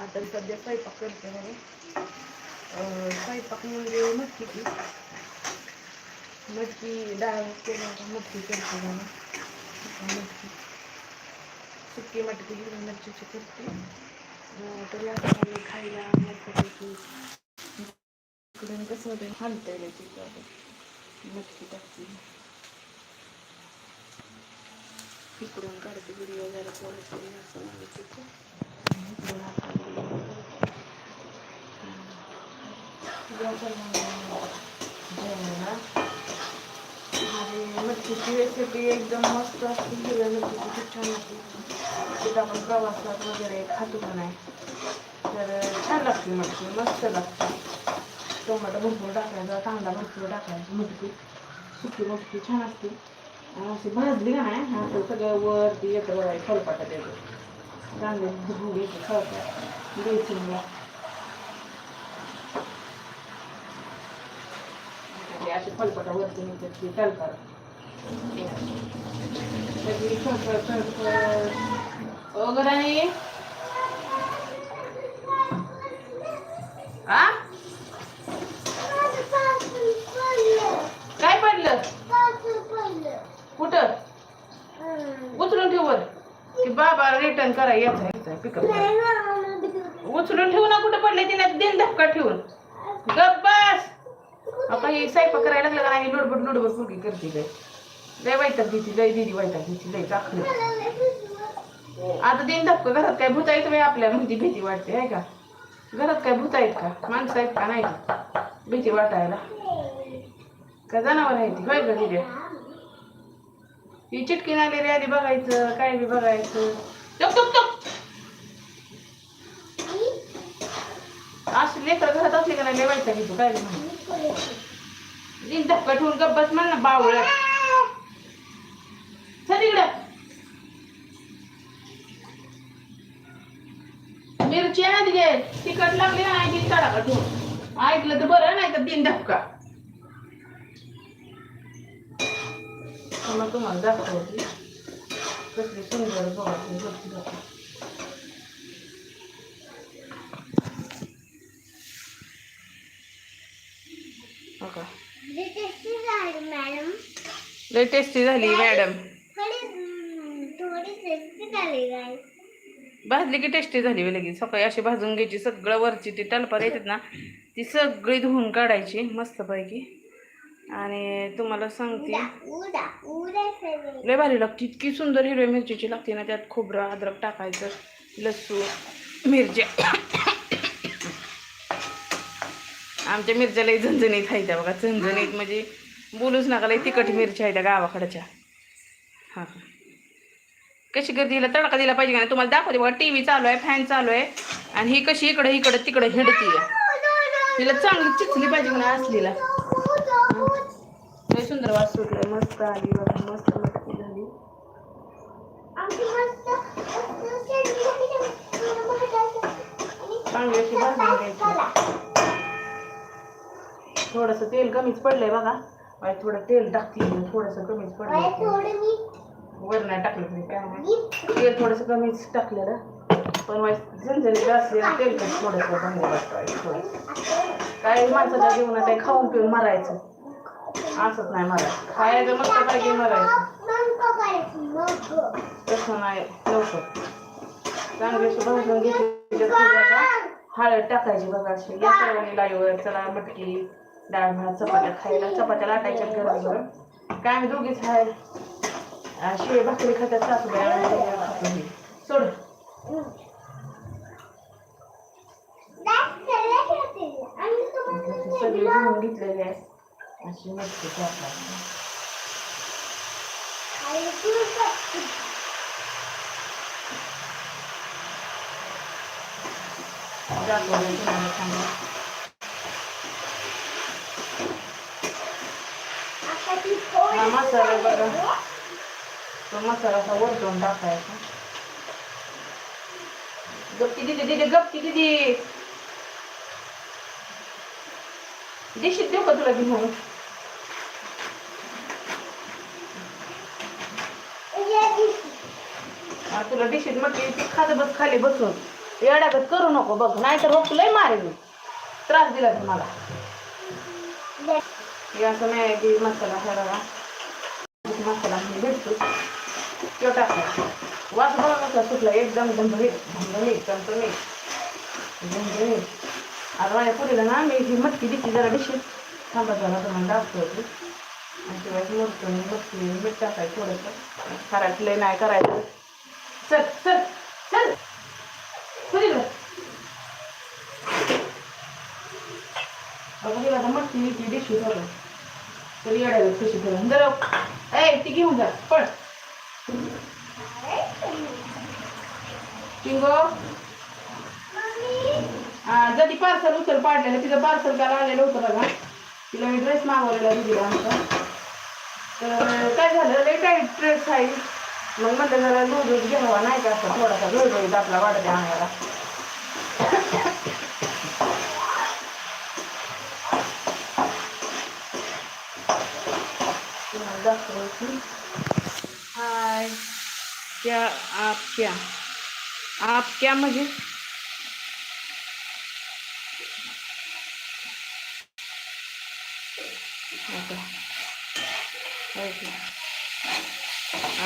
आता सध्या स्वयंपाक करते म्हणून स्वयंपाक म्हणजे मटकीची मटकी डाळ केली आता मटकी करते म्हणून मटकी. सुकी मटकी हिरवी करते तर या खायला मस्तपैकी इकडून कसं होतं हालता येईल तिथं मटकी टाकते. इकडून काढते व्हिडिओ जरा थोडं असं म्हणजे तिथं इकडून आता video जेवणाला आणि मच्छीची रेसिपी एकदम मस्त असते. हिरव्या मच्छीची खूप छान असते तिथं आपण प्रवासात वगैरे खातो का नाही तर छान लागते. मच्छी मस्त लागते टोमॅटो भरपूर टाकायचा कांदा भरपूर टाकायचा मटकी सुकी मटकी छान असते. अशी भाजली का नाही असं सगळं वरती येतं बघा फलपाटात येतं कांदे भरून घ्यायचे खळपाट बेसिनला आणि असे फलपटावरती निघतात ते तलकार सगळी खळखळ खळखळ आ? काय पडलं? कुठं? उचलून ठेव वर. की बाबा रिटर्न करा यायचा यायचा पिकअप उचलून ठेवू ना कुठं पडले तिने दिन धक्का ठेवून. गप बस आता ही स्वयंपाक करायला लागलं का नाही? लोडबड लोडबड फुगी करते काय लय वैताग घेते लय दिदी वैताग घेते लय चाकली. आता दिन धक्का घरात काय भूत आहेत बाई आपल्या? म्हणती भीती वाटते आहे का? घरात काय भूत आहेत का? माणसं आहेत का नाही? भीती वाटायला. का जनावर आहे ती? होय घरी ही चिटकी आलेली आधी बघायचं काय बी बघायचं. टप टप टप असं लेकर घरात असले का नाही लेवायचं घेतो काय बी दिन धक्का ठेवून बस म्हण ना बावळ. चल इकडं. मिरची आधी घे तिखट लागली ना ऐकली तडाखा ठेवून. ऐकलं तर बरं नाही तर दिन धक्का. मग तुम्हाला दाखवते. कसली सुंदर बघा ती वरती बघा. हो का मॅडम लय टेस्टी झाली मॅडम भाजली की टेस्टी झाली लगेच. सकाळी अशी भाजून घ्यायची सगळं वरची ती तलपार येतात ना ती सगळी धुवून काढायची मस्तपैकी. आणि तुम्हाला सांगते लय भारी लागते. इतकी सुंदर हिरव्या मिरचीची लागते ना त्यात खोबरं अद्रक टाकायचं लसूण मिरच्या. आमच्या मिरच्या लई झणझणीत खायच्या त्या बघा झणझणीत म्हणजे बोलूच नका लई तिखट मिरच्या आहे त्या गावाकडच्या. हां. कशी गर्दीला तडका दिला पाहिजे का नाही? तुम्हाला दाखवते बघा टी व्ही चालू आहे फॅन चालू आहे आणि ही कशी इकडं इकडं तिकडं हिंडती तिला चांगली चिचली पाहिजे का नाही असलीला? लय सुंदर वास सुटलाय मस्त आली बघा मस्त मटकी झाली. चांगली अशी भाजून घ्यायची. थोडस तेल कमीच पडलंय बघा. बाई थोडं तेल टाकते थोडस कमीच पडलंय वर नाही टाकलं तरी काय तेल थोडस कमीच टाकलेलं. पण झणझणीत असलेलं तेल पण थोडस कमी वाटतं काय माणसाच्या जीवनात आहे खाऊन पिऊन मरायचं. असंच नाही मरायचं. खायचं मस्त पाहिजे मरायचं. तसं नाही लवकर चांगली भाजून घेतली का? हळद टाकायची बघा अशी. या सर्वांनी लाईवर चला मटकी. डाळ भात चपात्या खायला चपात्या लाटायच्या गरम गरम काय आम्ही दोघीच आहे अं, शिळे भाकरी खात्यात सासूबाई आणि सोड. सगळी धुवून घेतलेली आहे अशी मस्त टाकायची दाखवलं तुम्हाला सांगा हा मसाला बघा तो मसाला असा वरतून टाकायचा गपकी दिदी दिदी गपकी दिदी दिशीत देऊ का तुला घेऊन तुला डिशीत म्हटली ती खात बस खाली बसून येड्यागत करू नको बघ नाहीतर हो लय मारेल त्रास दिला तुम्हाला हे असं की मसाला हा बघा मसाला मी भेटतो तो टाकायचा वास बघा कसा सुटला एकदम धमधमीत धमधमीत चमचमीत झणझणीत आता माझ्या पुढीला ना मी ही मटकी दिसली जरा डिशी थांबा जरा तुम्हाला दाखवतो होती आणि शिवाय मोरतो मटकी मीठ टाकायचं थोडंसं खराट लय नाही करायचं चल चल चल पुरी बघा हिला मटकी ती डिशी झालं तरी येड्याला कशी ठेवून जरा ए ती घेऊन जा. पण चिंगो. हा जरी पार्सल उचल पाडलेलं. तिचं पार्सल काल आलेलं होतं बघा. तिला मी ड्रेस मागवलेला दिदीला आमचा. तर काय झालं? लई टाईट ड्रेस आहे. मग म्हटलं जरा लूज घ्यावा नाही का? असं थोडासा गुळगुळीत आपला वाटत आणायला हाय क्या आप क्या? आप क्या म्हणजे आता.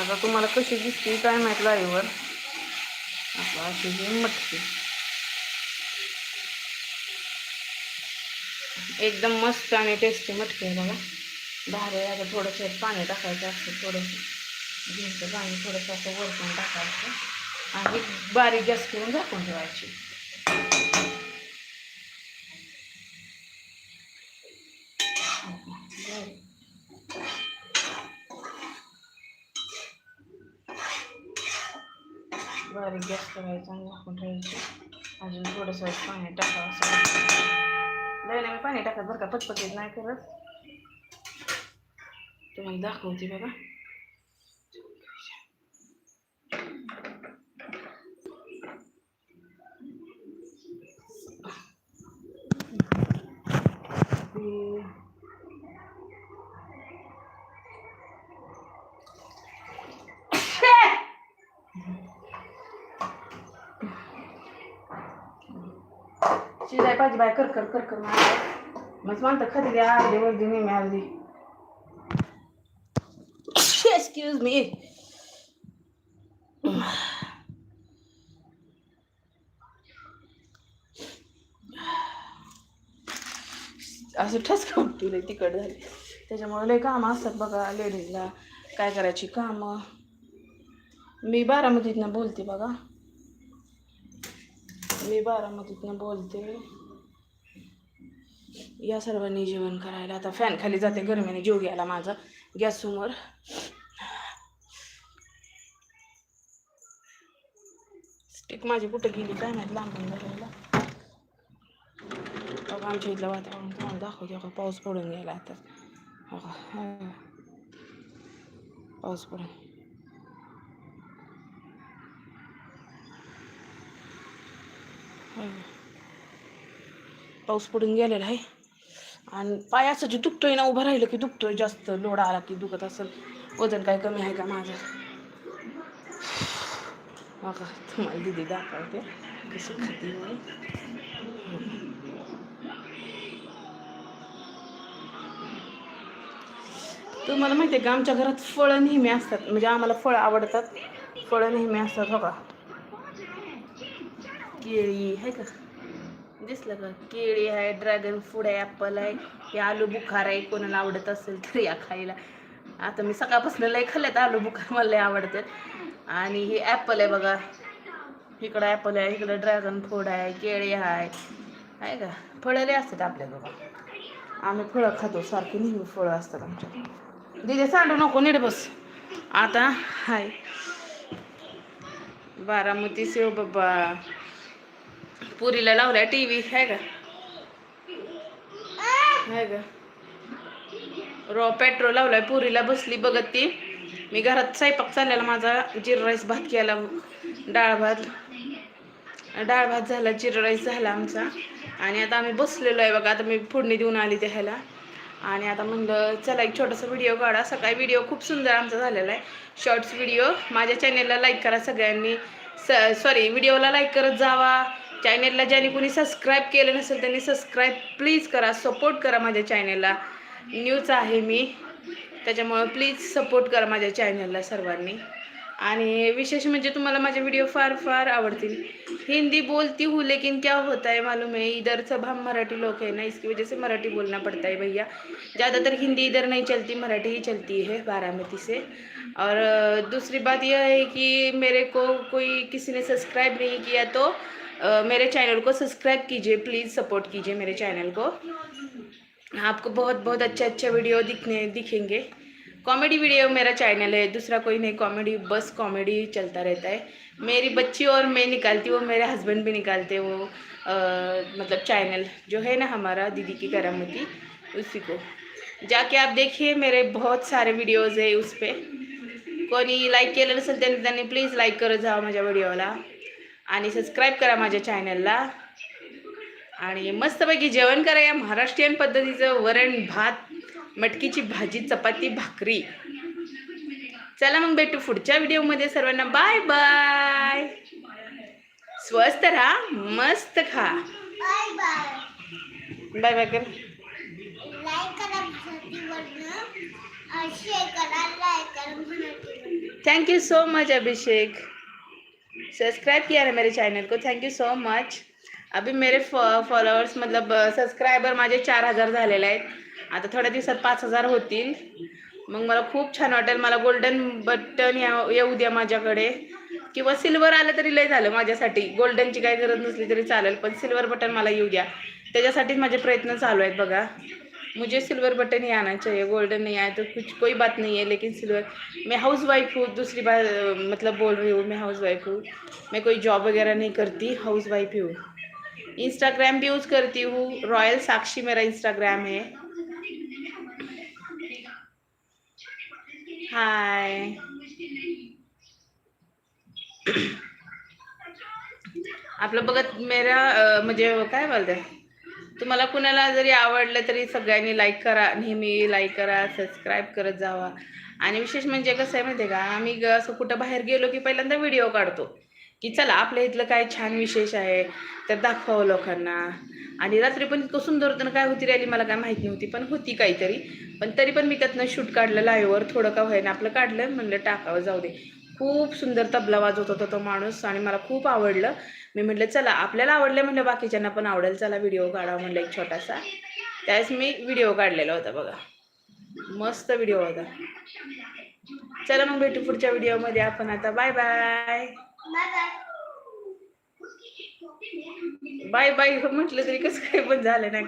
आता तुम्हाला कशी दिसते? काय माहित लाईव्हवर आपलं अशी ही मटकी. एकदम मस्त आणि टेस्टी मटकी आहे बघा. भारी आहे. आता थोडंसं पाणी टाकायचं असतं थोडंसं. घ्यायचं पाणी थोडंसं असं वरतून टाकायचं. आणि बारीक गॅस करून झाकून ठेवायची. बारीक गॅस करायचा आणि झाकून ठेवायचं. अजून थोडंसं पाणी टाकावं असं नाही मी पाणी टाकत बरं का पचपचीत नाही करत. तुम्हाला दाखवते बघा हे- शिजाय पाहिजे बाय कर कर कर कर मग म्हणतं खाती द्या अर्धी वर्धी नेहमी अर्धी एक्सक्यूज मी असं ठसका उठते लय तिकट झाली. त्याच्यामुळे लय कामं असतात बघा लेडीजला. काय करायची कामं? मी बारामतीतनं बोलते बघा. मी बारामतीतनं बोलते. या सर्वांनी जेवण करायला. आता फॅन खाली जाते गरमीने जीव घ्यायला माझा. गॅससमोर स्टिक माझी कुठं गेली काय माहीत लांबून झालेला बघा आमच्या इथलं वातावरण तुम्हाला दाखवते बघा पाऊस पडून गेला आता. पाऊस पडून. पाऊस पडून गेलेला आहे. आणि पाय असं जे दुखतोय ना उभं राहिलं की दुखतोय जास्त. लोड आला की दुखत असेल. वजन काय कमी आहे का माझं? बघा तुम्हाला दिदी दाखवते कसं खाते तुम्हाला माहिती आहे का आमच्या घरात फळं नेहमी असतात. म्हणजे आम्हाला फळं आवडतात. फळं नेहमी असतात हो का केळी आहे का? दिसलं का? केळी आहे ड्रॅगन फ्रूट आहे ॲपल आहे. हे आलू बुखार आहे कोणाला आवडत असेल तर या खायला. आता मी सकाळपासून लय खाल्ल्यात आलू बुखार मला लय आवडतात. आणि हे ॲपल आहे बघा. इकडं ॲपल आहे इकडं ड्रॅगन फ्रूट आहे केळी आहे. आहे का? फळं लय असतात आपल्याजवळ आम्ही फळं खातो सारखी नेहमी फळं असतात आमच्या दिदी सांडू नको नीट बस. आता हाय. बारामती सेव बाबा. पुरीला लावलाय टी व्ही आहे का? आहे का? रॉ पेट्रोल लावलाय पुरीला बसली बघत ती. मी घरात स्वयंपाक चाललेला माझा जिरा राईस भात केला डाळ भात. डाळ भात झाला जिरा राईस झाला आमचा. आणि आता आम्ही बसलेलो आहे बघा आता मी फोडणी देऊन आली द्यायला ह्याला आणि आता म्हणलं चला एक छोटासा व्हिडिओ काढा. सकाळी व्हिडिओ खूप सुंदर आमचा झालेला आहे. शॉर्ट्स व्हिडिओ माझ्या चॅनेलला लाईक करा सगळ्यांनी. स सॉरी व्हिडिओला लाईक करत जावा. चॅनेलला ज्याने कोणी सबस्क्राईब केलं नसेल त्यांनी सबस्क्राईब प्लीज करा सपोर्ट करा माझ्या चॅनेलला न्यूज आहे मी. त्याच्यामुळं प्लीज सपोर्ट करा माझ्या चॅनलला सर्वांनी. आणि विशेष म्हणजे तुम्हाला माझे व्हिडिओ फार फार आवडतील. हिंदी बोलती हूँ लेकिन क्या होता है मालूम है? इधर सब हम मराठी लोग हैं ना इसकी वजह से मराठी बोलना पड़ता है भैया। ज़्यादातर हिंदी इधर नहीं चलती मराठी ही चलती है बारामती से। और दूसरी बात यह है कि मेरे को कोई किसी ने सब्सक्राइब नहीं किया तो मेरे चैनल को सब्सक्राइब कीजिए प्लीज़ सपोर्ट कीजिए मेरे चैनल को। आपको बहुत बहुत अच्छे अच्छे वीडियो दिखने दिखेंगे। कॉमेडी वीडियो मेरा चैनल है दूसरा कोई नहीं कॉमेडी बस कॉमेडी चलता रहता है। मेरी बच्ची और मैं निकालती हूँ मेरे हस्बैंड भी निकालते वो आ, मतलब चैनल जो है ना हमारा दीदी की करामती उसी को। जाके आप देखिए मेरे बहुत सारे वीडियोज़ है उस पर कोणी लाईक केलं नसेल त्यांनी त्यांनी प्लीज लाईक करत जा माझ्या व्हिडिओला आणि सबस्क्राईब करा माझ्या चॅनलला आणि मस्तपैकी जेवण करा या महाराष्ट्रीयन पद्धतीचं वरण भात मटकीची भाजी चपाती भाकरी. चला मग भेटू पुढच्या व्हिडिओमध्ये सर्वांना. Bye bye. स्वस्त राहा मस्त खा. Bye bye. बाय बाय कर. Thank you so much Abhishek. Subscribe KIA है मेरे चैनल को. थैंक यू सो मच अभी मेरे फॉलोअर्स मतलब सबस्क्रायबर माझे चार हजार झालेले आहेत. आता थोड्या दिवसात पाच हजार होतील. मग मला खूप छान वाटेल. मला गोल्डन बटन या येऊ द्या माझ्याकडे. किंवा सिल्वर आलं तरी लय झालं माझ्यासाठी. गोल्डनची काही गरज नसली तरी चालेल पण सिल्वर बटन मला येऊ द्या. त्याच्यासाठीच माझे प्रयत्न चालू आहेत बघा. मुझे सिल्वर बटन ही आना चाहिए गोल्डन नहीं आया तो कुछ कोई बात नहीं है लेकिन सिल्वर मैं हाउस वाइफ हूँ दूसरी बात मतलब बोल रही हूँ मैं हाउस वाइफ हूँ. मैं कोई जॉब वगैरह नहीं करती हाउस वाइफ ही हूँ. इंस्टाग्राम भी यूज़ करती हूँ. रॉयल साक्षी मेरा इंस्टाग्राम है. हाय आपलं बघत मेरा म्हणजे काय बोलते तुम्हाला कुणाला जरी आवडलं तरी सगळ्यांनी लाईक करा नेहमी लाईक करा सबस्क्राईब करत जावा. आणि विशेष म्हणजे कसं आहे माहिती आहे का? आम्ही ग- असं कुठं बाहेर गेलो की पहिल्यांदा व्हिडिओ काढतो. की चला आपल्या इथलं काय छान विशेष आहे तर दाखवावं लोकांना. आणि रात्री पण इतकं सुंदर होतं काय होती रॅली मला काय माहिती नव्हती पण होती काहीतरी. पण तरी पण मी त्यातनं शूट काढलं लाईव्हवर थोडं का व्हायनं आपलं काढलं म्हणलं टाकावं जाऊ दे. खूप सुंदर तबला वाजवत होता तो माणूस आणि मला खूप आवडलं. मी म्हटलं चला आपल्याला आवडलं म्हणलं बाकीच्यांना पण आवडेल. चला व्हिडिओ काढा म्हणलं एक छोटासा. त्यावेळेस मी व्हिडिओ काढलेला होता बघा. मस्त व्हिडिओ होता. चला मग भेटू पुढच्या व्हिडिओमध्ये आपण आता बाय बाय बाय बाय. म्हटलं तरी कसं काय पण झालं नाही का?